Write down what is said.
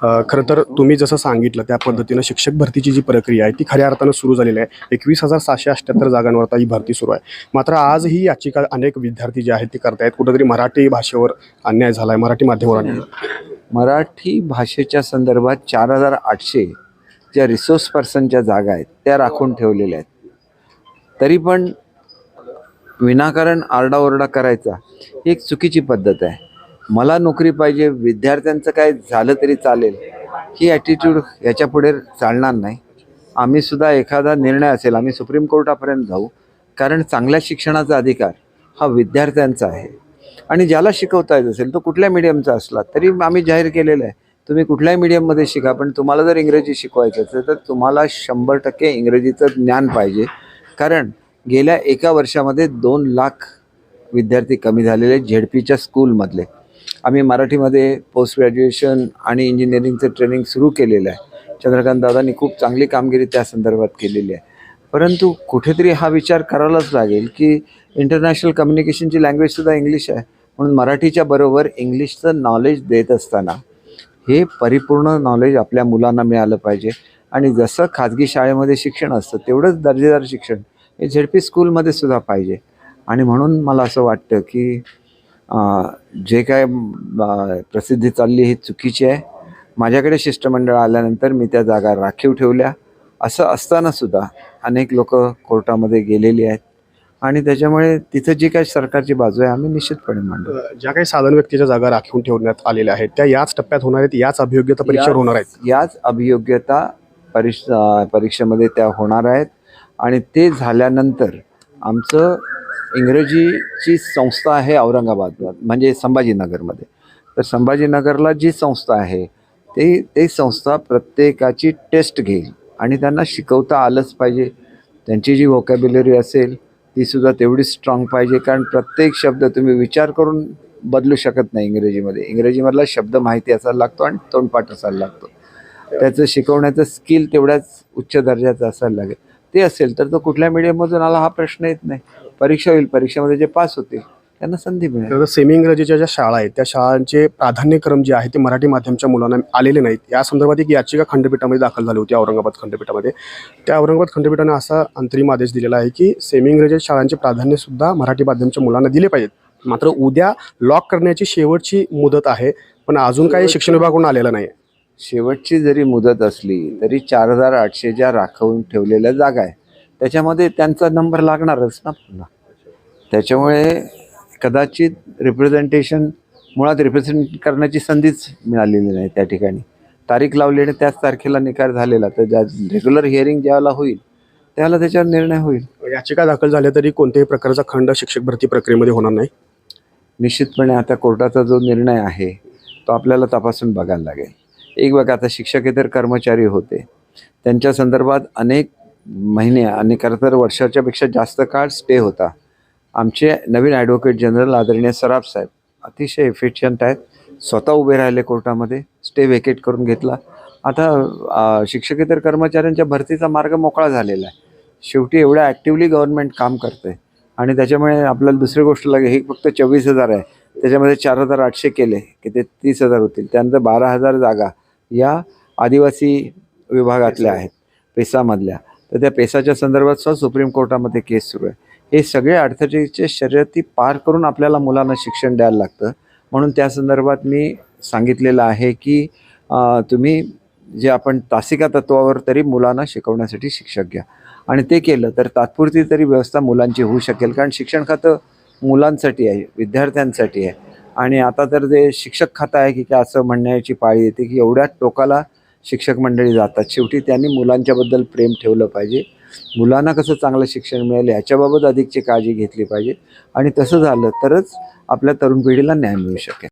खरं तर तुम्ही जसं सांगितलं त्या पद्धतीनं शिक्षक भरतीची जी प्रक्रिया आहे ती खऱ्या अर्थानं सुरू झालेली आहे. एकवीस हजार सहाशे अठ्ठ्याहत्तर जागांवर आता ही भरती सुरू आहे. मात्र आज ही याचिका अनेक विद्यार्थी जे आहेत ते करतायत. कुठेतरी मराठी भाषेवर अन्याय झाला आहे मराठी माध्यमावर अन्याय मराठी भाषेच्या संदर्भात चार हजार आठशे ज्या रिसोर्स पर्सनच्या जागा आहेत त्या राखून ठेवलेल्या आहेत. तरी पण विनाकारण आरडाओरडा करायचा ही एक चुकीची पद्धत आहे. मला नोकरी पाहिजे विद्यार्थ्यांचं काय झालं तरी चालेल ही ॲटिट्यूड याच्यापुढे चालणार नाही. आम्ही सुद्धा एखादा निर्णय असेल आम्ही सुप्रीम कोर्टापर्यंत जाऊ कारण चांगल्या शिक्षणाचा अधिकार हा विद्यार्थ्यांचा आहे. आणि ज्याला शिकवता येत असेल तो कुठल्या मीडियमचा असला तरी आम्ही जाहीर केलेलं आहे तुम्ही कुठल्याही मीडियममध्ये शिका पण तुम्हाला जर इंग्रजी शिकवायचं असेल तर तुम्हाला शंभर टक्के इंग्रजीचं ज्ञान पाहिजे. कारण गेल्या एका वर्षामध्ये दोन लाख विद्यार्थी कमी झालेले झेडपीच्या स्कूलमधले आम्ही मराठीमध्ये पोस्ट ग्रॅज्युएशन आणि इंजिनिअरिंगचं ट्रेनिंग सुरू केलेलं आहे. चंद्रकांत दादांनी खूप चांगली कामगिरी त्या संदर्भात केलेली आहे. परंतु कुठेतरी हा विचार करायलाच लागेल की इंटरनॅशनल कम्युनिकेशनची लँग्वेजसुद्धा इंग्लिश आहे. म्हणून मराठीच्या बरोबर इंग्लिशचं नॉलेज देत असताना हे परिपूर्ण नॉलेज आपल्या मुलांना मिळालं पाहिजे. आणि जसं खाजगी शाळेमध्ये शिक्षण असतं तेवढंच दर्जेदार शिक्षण हे झेडपी स्कूलमध्ये सुद्धा पाहिजे. आणि म्हणून मला असं वाटतं की जे काय प्रसिद्धी चालली ही चुकीची आहे. माझ्याकडे शिष्टमंडळ आल्यानंतर मी त्या जागा राखीव ठेवल्या. असं असताना सुद्धा अनेक लोक कोर्टामध्ये गेलेली आहेत. आणि त्याच्यामुळे तिथं जी काही सरकारची बाजू आहे आम्ही निश्चितपणे मांडू. अ, ज्या काही साधन व्यक्तीच्या जागा राखून ठेवण्यात आलेल्या आहेत त्या याच टप्प्यात होणार आहेत याच अभियोग्यता परीक्षेवर होणार आहेत? याच अभियोग्यता परीक्ष परीक्षेमध्ये त्या होणार आहेत. आणि ते झाल्यानंतर आमचं इंग्रजीची संस्था आहे औरंगाबाद म्हणजे संभाजीनगरमध्ये. तर संभाजीनगरला जी संस्था आहे ते ते संस्था प्रत्येकाची टेस्ट घेईल आणि त्यांना शिकवता आलंच पाहिजे. त्यांची जी वोकॅब्युलरी असेल तीसुद्धा तेवढी तेवढीच स्ट्रॉंग पाहिजे कारण प्रत्येक शब्द तुम्ही विचार करून बदलू शकत नाही इंग्रजीमध्ये. इंग्रजीमधला शब्द माहिती असायला लागतो आणि तोंडपाठ असायला लागतो. त्याचं शिकवण्याचं स्किल तेवढ्याच उच्च दर्जाचं असायला लागेल. ते असेल तर तो कुठल्या मीडियममधून आला हा प्रश्न येत नाही. परीक्षा होईल परीक्षेमध्ये जे पास होतील त्यांना संधी मिळेल. तर सेमी इंग्रजीच्या ज्या शाळा आहेत त्या शाळांचे प्राधान्यक्रम जे आहे ते मराठी माध्यमच्या मुलांना आलेले नाहीत. या संदर्भात एक याचिका खंडपीठामध्ये दाखल झाली होती औरंगाबाद खंडपीठामध्ये. त्या औरंगाबाद खंडपीठाने असा अंतरिम आदेश दिलेला आहे की सेमी इंग्रजी शाळांचे प्राधान्य सुद्धा मराठी माध्यमच्या मुलांना दिले पाहिजेत. मात्र उद्या लॉक करण्याची शेवटची मुदत आहे पण अजून काही शिक्षण विभागाकडून आलेलं नाही शेवटची जरी मुदत असली तरी चार हजार आठशे ज्या राखवून ठेवलेल्या जागा आहे त्याच्यामध्ये त्यांचा नंबर लागणारच ना पुन्हा. त्याच्यामुळे कदाचित रिप्रेझेंटेशन मुळात रिप्रेझेंट करण्याची संधीच मिळालेली नाही त्या ठिकाणी. तारीख लावलेली त्याच तारखेला निकाल झालेला. तर ज्या रेग्युलर हिअरिंग ज्यावेळेला होईल त्यावेळेला त्याच्यावर निर्णय होईल. याचिका दाखल झाल्या तरी कोणत्याही प्रकारचा खंड शिक्षक भरती प्रक्रियेमध्ये होणार नाही? निश्चितपणे आता कोर्टाचा जो निर्णय आहे तो आपल्याला तपासून बघायला लागेल. एक बघा आता शिक्षकेतर कर्मचारी होते. त्यांच्या संदर्भात अनेक महिने आणि खरं तर वर्षाच्यापेक्षा जास्त काळ स्टे होता. आमचे नवीन ॲडव्होकेट जनरल आदरणीय सराफ साहेब अतिशय एफिशियंट आहेत. स्वतः उभे राहिले कोर्टामध्ये स्टे व्हेकेट करून घेतला. आता शिक्षकेतर कर्मचाऱ्यांच्या भरतीचा मार्ग मोकळा झालेला आहे. शेवटी एवढ्या ॲक्टिवली गव्हर्नमेंट काम करते आणि त्याच्यामुळे आपल्याला दुसरी गोष्ट लागेल हे फक्त चोवीस हजार आहे. त्याच्यामध्ये चार हजार आठशे केले की ते तीस हजार होतील. त्यानंतर बारा हजार जागा या आदिवासी विभागातल्या आहेत पेसामधल्या. तर त्या पेसाच्या संदर्भात सुद्धा सुप्रीम कोर्टामध्ये केस सुरू आहे. हे सगळे अडथळेचे शर्यती पार करून आपल्याला मुलांना शिक्षण द्यायला लागतं. म्हणून त्या संदर्भात मी सांगितलेलं आहे की तुम्ही जे आपण तासिका तत्वावर तरी मुलांना शिकवण्यासाठी शिक्षक घ्या. आणि ते केलं तर तात्पुरती तरी व्यवस्था मुलांची होऊ शकेल कारण शिक्षण खातं मुलांसाठी आहे विद्यार्थ्यांसाठी आहे. आणि आता तर जे शिक्षक खातं आहे की काय असं म्हणण्याची पाळी येते की एवढ्या टोकाला शिक्षक मंडळी जातात. शेवटी त्यांनी मुलांच्याबद्दल प्रेम ठेवलं पाहिजे. मुलांना कसं चांगलं शिक्षण मिळेल याच्याबाबत अधिकची काळजी घेतली पाहिजे. आणि तसं झालं तरच आपल्या तरुण पिढीला न्याय मिळू शकेल.